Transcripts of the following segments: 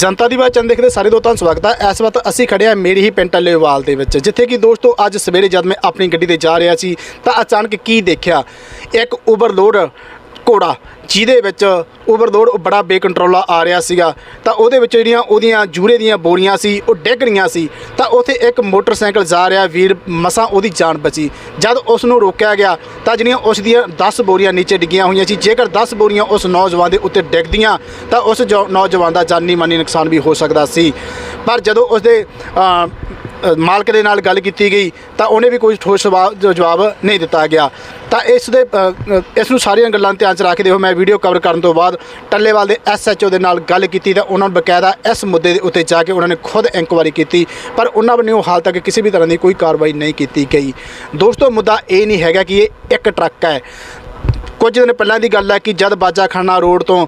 ਜਨਤਾ ਦੀ ਬਾਤ ਚੰਦ ਦੇਖਦੇ ਸਾਰੇ ਦੋਸਤਾਂ ਨੂੰ ਸਵਾਗਤ ਹੈ। ਇਸ ਵਕਤ ਅਸੀਂ ਖੜੇ ਹਾਂ ਮੇਰੀ ਹੀ ਪਿੰਡ ਟੱਲੇਵਾਲ ਦੇ ਵਿੱਚ, ਜਿੱਥੇ ਕਿ ਦੋਸਤੋ ਅੱਜ ਸਵੇਰੇ ਜਦ ਮੈਂ ਆਪਣੀ ਗੱਡੀ ਤੇ ਜਾ ਰਿਹਾ ਸੀ ਤਾਂ ਅਚਾਨਕ ਕੀ ਦੇਖਿਆ? ਇੱਕ ਓਵਰਲੋਡ ਘੋੜਾ, ਜਿਹਦੇ ਵਿੱਚ ਓਵਰਲੋਡ ਬੜਾ ਬੇਕੰਟਰੋਲਾ ਆ ਰਿਹਾ ਸੀਗਾ। ਤਾਂ ਉਹਦੇ ਵਿੱਚ ਜਿਹੜੀਆਂ ਉਹਦੀਆਂ ਜੂਰੇ ਦੀਆਂ ਬੋਰੀਆਂ ਸੀ, ਉਹ ਡਿੱਗ ਰਹੀਆਂ ਸੀ। ਤਾਂ ਉੱਥੇ ਇੱਕ ਮੋਟਰਸਾਈਕਲ ਜਾ ਰਿਹਾ, ਵੀਰ ਮਸਾਂ ਉਹਦੀ ਜਾਨ ਬਚੀ। ਜਦ ਉਸ ਨੂੰ ਰੋਕਿਆ ਗਿਆ, ਤਾਂ ਜਿਹੜੀਆਂ ਉਸ ਦੀਆਂ 10 ਬੋਰੀਆਂ ਨੀਚੇ ਡਿੱਗੀਆਂ ਹੋਈਆਂ ਸੀ, ਜੇਕਰ 10 ਬੋਰੀਆਂ ਉਸ ਨੌਜਵਾਨ ਦੇ ਉੱਤੇ ਡਿੱਗਦੀਆਂ, ਤਾਂ ਉਸ ਜੋ- ਨੌਜਵਾਨ ਦਾ ਜਾਨੀ ਮਾਨੀ ਨੁਕਸਾਨ ਵੀ ਹੋ ਸਕਦਾ ਸੀ। ਪਰ ਜਦੋਂ ਉਸ ਦੇ ਮਾਲਕ ਦੇ ਨਾਲ ਗੱਲ ਕੀਤੀ ਗਈ, ਤਾਂ ਉਹਨੇ ਵੀ ਕੋਈ ਠੋਸ ਜਵਾਬ ਜਵਾਬ ਨਹੀਂ ਦਿੱਤਾ ਗਿਆ। ਤਾਂ ਇਸ ਦੇ ਇਸ ਨੂੰ ਸਾਰੀਆਂ ਗੱਲਾਂ ਧਿਆਨ 'ਚ ਰੱਖਦੇ ਹੋਏ ਮੈਂ ਵੀਡੀਓ ਕਵਰ ਕਰਨ ਤੋਂ ਬਾਅਦ ਟੱਲੇਵਾਲ ਦੇ ਐਸਐਚਓ ਦੇ ਨਾਲ ਗੱਲ ਕੀਤੀ ਤਾਂ ਉਹਨਾਂ ਨੂੰ ਬਕਾਇਦਾ ਇਸ ਮੁੱਦੇ ਦੇ ਉੱਤੇ ਜਾ ਕੇ ਉਹਨਾਂ ਨੇ ਖੁਦ ਇਨਕੁਆਇਰੀ ਕੀਤੀ, ਪਰ ਉਹਨਾਂ ਵੱਲੋਂ ਹਾਲ ਤੱਕ ਕਿਸੇ ਵੀ ਤਰ੍ਹਾਂ ਦੀ ਕੋਈ ਕਾਰਵਾਈ ਨਹੀਂ ਕੀਤੀ ਗਈ। ਦੋਸਤੋ, ਮੁੱਦਾ ਇਹ ਨਹੀਂ ਹੈਗਾ ਕਿ ਇਹ ਇੱਕ ਟਰੱਕ ਹੈ। ਕੁਝ ਦਿਨ ਪਹਿਲਾਂ ਦੀ ਗੱਲ ਹੈ ਕਿ ਜਦ ਬਾਜਾਖਾਨਾ ਰੋਡ ਤੋਂ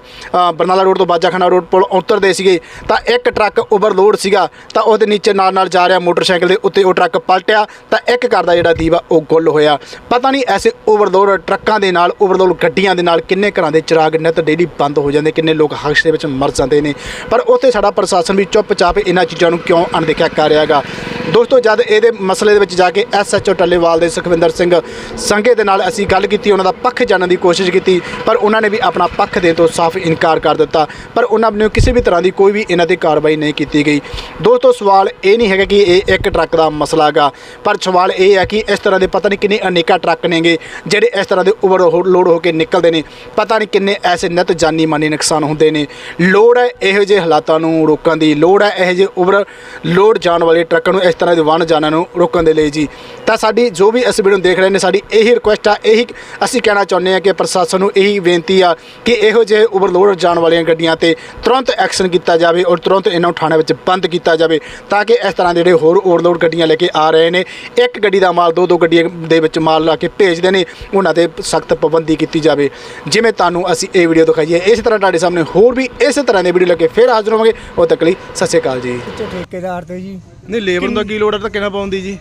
ਬਰਨਾਲਾ ਰੋਡ ਤੋਂ ਬਾਜਾਖਾਨਾ ਰੋਡ ਪੁਲ ਉਤਰਦੇ ਸੀਗੇ, ਤਾਂ ਇੱਕ ਟਰੱਕ ਓਵਰਲੋਡ ਸੀਗਾ, ਤਾਂ ਉਹਦੇ ਨੀਚੇ ਨਾਲ ਨਾਲ ਜਾ ਰਿਹਾ ਮੋਟਰਸਾਈਕਲ ਦੇ ਉੱਤੇ ਉਹ ਟਰੱਕ ਪਲਟਿਆ, ਤਾਂ ਇੱਕ ਘਰ ਦਾ ਜਿਹੜਾ ਦੀਵਾ ਉਹ ਗੁੱਲ ਹੋਇਆ। ਪਤਾ ਨਹੀਂ ਐਸੇ ਓਵਰਲੋਡ ਟਰੱਕਾਂ ਦੇ ਨਾਲ ਓਵਰਲੋਡ ਗੱਡੀਆਂ ਦੇ ਨਾਲ ਕਿੰਨੇ ਘਰਾਂ ਦੇ ਚਿਰਾਗ ਨਿਤ ਡੇਲੀ ਬੰਦ ਹੋ ਜਾਂਦੇ, ਕਿੰਨੇ ਲੋਕ ਹਾਦਸੇ ਵਿੱਚ ਮਰ ਜਾਂਦੇ ਨੇ। ਪਰ ਉੱਥੇ ਸਾਡਾ ਪ੍ਰਸ਼ਾਸਨ ਵੀ ਚੁੱਪਚਾਪ ਇਹਨਾਂ ਚੀਜ਼ਾਂ ਨੂੰ ਕਿਉਂ ਅਣਦੇਖਿਆ ਕਰ ਰਿਹਾਗਾ ਦੋਸਤੋ, ਜਦ ਇਹਦੇ ਮਸਲੇ ਦੇ ਵਿੱਚ ਜਾ ਕੇ ਐਸਐਚਓ ਟੱਲੇਵਾਲ ਦੇ ਸੁਖਵਿੰਦਰ ਸਿੰਘ ਸੰਘੇ ਦੇ ਨਾਲ ਅਸੀਂ ਗੱਲ ਕੀਤੀ, ਉਹਨਾਂ ਦਾ ਪੱਖ ਜਾਣਨ ਦੀ ਕੋਸ਼ਿਸ਼ ਕੀਤੀ, ਪਰ ਉਹਨਾਂ ਨੇ ਵੀ ਆਪਣਾ ਪੱਖ ਦੇਣ ਤੋਂ ਸਾਫ਼ ਇਨਕਾਰ ਕਰ ਦਿੱਤਾ। ਪਰ ਉਹਨਾਂ ਨੇ ਕਿਸੇ ਵੀ ਤਰ੍ਹਾਂ ਦੀ ਕੋਈ ਵੀ ਇਹਨਾਂ ਤੇ ਕਾਰਵਾਈ ਨਹੀਂ ਕੀਤੀ ਗਈ। ਦੋਸਤੋ, ਸਵਾਲ ਇਹ ਨਹੀਂ ਹੈਗਾ ਕਿ ਇਹ ਇੱਕ ਟਰੱਕ ਦਾ ਮਸਲਾ ਹੈਗਾ, ਪਰ ਸਵਾਲ ਇਹ ਹੈ ਕਿ ਇਸ ਤਰ੍ਹਾਂ ਦੇ ਪਤਾ ਨਹੀਂ ਕਿੰਨੇ ਅਨੇਕਾਂ ਟਰੱਕ ਨੇਗੇ, ਜਿਹੜੇ ਇਸ ਤਰ੍ਹਾਂ ਦੇ ਓਵਰ ਲੋਡ ਹੋ ਕੇ ਨਿਕਲਦੇ ਨੇ। ਪਤਾ ਨਹੀਂ ਕਿੰਨੇ ਐਸੇ ਨਿਤ ਜਾਨੀ ਮਾਨੀ ਨੁਕਸਾਨ ਹੁੰਦੇ ਨੇ। ਲੋੜ ਹੈ ਇਹੋ ਜਿਹੇ ਹਾਲਾਤਾਂ ਨੂੰ ਰੋਕਣ ਦੀ, ਲੋੜ ਹੈ ਇਹੋ ਜਿਹੇ ਓਵਰ ਲੋਡ ਜਾਣ ਵਾਲੇ ਟਰੱਕਾਂ ਨੂੰ ਇਸ ਤਰ੍ਹਾਂ ਦੇ ਵਣ ਜਾਨਾਂ ਨੂੰ ਰੋਕਣ ਦੇ ਲਈ ਜੀ। ਤਾਂ ਸਾਡੀ ਜੋ ਵੀ ਇਸ ਵੀਡੀਓ ਨੂੰ ਦੇਖ ਰਹੇ ਨੇ, ਸਾਡੀ ਇਹੀ ਰਿਕੁਐਸਟ ਆ, ਇਹੀ ਅਸੀਂ ਕਹਿਣਾ ਚਾਹੁੰਦੇ ਹਾਂ ਕਿ ਪ੍ਰਸ਼ਾਸਨ ਨੂੰ ਇਹੀ ਬੇਨਤੀ ਆ ਕਿ ਇਹੋ ਜਿਹੇ ਓਵਰਲੋਡ ਜਾਣ ਵਾਲੀਆਂ ਗੱਡੀਆਂ ਤੇ ਤੁਰੰਤ ਐਕਸ਼ਨ ਕੀਤਾ ਜਾਵੇ ਔਰ ਤੁਰੰਤ ਇਹਨਾਂ ਨੂੰ ਥਾਣੇ ਵਿੱਚ ਬੰਦ ਕੀਤਾ ਜਾਵੇ ਤਾਂ ਕਿ ਇਸ ਤਰ੍ਹਾਂ ਦੇ ਜਿਹੜੇ ਹੋਰ ਓਵਰਲੋਡ ਗੱਡੀਆਂ ਲੈ ਕੇ ਆ ਰਹੇ ਨੇ, ਇੱਕ ਗੱਡੀ ਦਾ ਮਾਲ ਦੋ ਦੋ ਗੱਡੀਆਂ ਦੇ ਵਿੱਚ ਮਾਲ ਲਾ ਕੇ ਭੇਜਦੇ ਨੇ, ਉਹਨਾਂ ਤੇ ਸਖਤ ਪਾਬੰਦੀ ਕੀਤੀ ਜਾਵੇ। ਜਿਵੇਂ ਤੁਹਾਨੂੰ ਅਸੀਂ ਇਹ ਵੀਡੀਓ ਦਿਖਾਈਏ, ਇਸੇ ਤਰ੍ਹਾਂ ਤੁਹਾਡੇ ਸਾਹਮਣੇ ਹੋਰ ਵੀ ਇਸੇ ਤਰ੍ਹਾਂ ਦੀ ਵੀਡੀਓ ਲੈ ਕੇ ਫਿਰ ਹਾਜ਼ਰ ਹੋਵਾਂਗੇ। ਉਹ ਤੱਕ ਲਈ ਸਤਿ ਸ਼੍ਰੀ ਅਕਾਲ ਜੀ। ਠੇਕੇਦਾਰ ਤੇ ਜੀ। ਨਹੀਂ ਲੇਬਰ ਦਾ ਕੀ ਲੋੜ ਹੈ ਤਾਂ ਕਿੰਨਾ ਪਾਉਂਦੀ ਜੀ?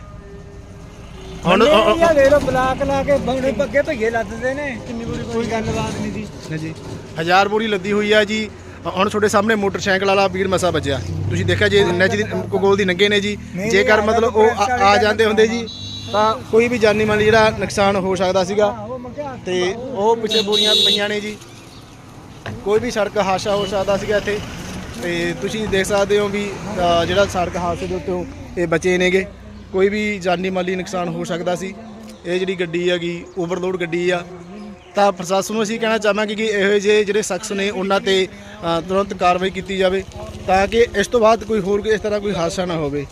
ਹੁਣ ਇਹ ਲੈ ਲੋ ਬਲਾਕ ਲਾ ਕੇ ਬਣੇ ਪੱਗੇ ਭਈਏ ਲੱਦਦੇ ਨੇ। ਕਿੰਨੀ ਬੁਰੀ ਕੋਈ ਗੱਲਬਾਤ ਨਹੀਂ ਦੀ ਨੇ ਜੀ ਹਜ਼ਾਰ ਬੋਰੀ ਲੱਦੀ ਹੋਈ ਆ ਜੀ। ਹੁਣ ਤੁਹਾਡੇ ਸਾਹਮਣੇ ਮੋਟਰਸਾਈਕਲ ਵਾਲਾ ਵੀਰ ਮਸਾ ਵੱਜਿਆ। ਤੁਸੀਂ ਦੇਖਿਆ ਜੇ ਨੈਚ ਦੀ ਕੋਲ ਦੀ ਨੰਗੇ ਨੇ ਜੀ। ਜੇਕਰ ਮਤਲਬ ਉਹ ਆ- ਜਾਂਦੇ ਹੁੰਦੇ ਜੀ ਤਾਂ ਕੋਈ ਵੀ ਜਾਨੀ ਮਾਲੀ ਜਿਹੜਾ ਨੁਕਸਾਨ ਹੋ ਸਕਦਾ ਸੀਗਾ। ਤੇ ਉਹ ਪਿੱਛੇ ਬੋਰੀਆਂ ਪਈਆਂ ਨੇ ਜੀ। ਕੋਈ ਵੀ ਸੜਕ ਹਾਦਸਾ ਹੋ ਸਕਦਾ ਸੀਗਾ ਇੱਥੇ। ਤੇ ਤੁਸੀਂ ਦੇਖ ਸਕਦੇ ਹੋ ਵੀ ਅ, ਜਿਹੜਾ ਸੜਕ ਹਾਦਸੇ ਦੇ ਉੱਤੇ ਇਹ ਬਚੇ ਨੇਗੇ। ਕੋਈ ਵੀ ਜਾਨੀ ਮਾਲੀ ਨੁਕਸਾਨ ਹੋ ਸਕਦਾ ਸੀ। ਇਹ ਜਿਹੜੀ ਗੱਡੀ ਹੈਗੀ ਓਵਰਲੋਡ ਗੱਡੀ ਆ। ਤਾਂ ਪ੍ਰਸ਼ਾਸਨ ਨੂੰ ਅਸੀਂ ਕਹਿਣਾ ਚਾਹਾਂਗੇ ਕਿ ਇਹੋ ਜਿਹੇ ਜਿਹੜੇ ਸ਼ਖਸ ਨੇ ਉਹਨਾਂ ਤੇ ਅ, ਤੁਰੰਤ ਕਾਰਵਾਈ ਕੀਤੀ ਜਾਵੇ ਤਾਂ ਕਿ ਇਸ ਤੋਂ ਬਾਅਦ ਕੋਈ ਹੋਰ ਇਸ ਤਰ੍ਹਾਂ ਕੋਈ ਹਾਦਸਾ ਨਾ ਹੋਵੇ।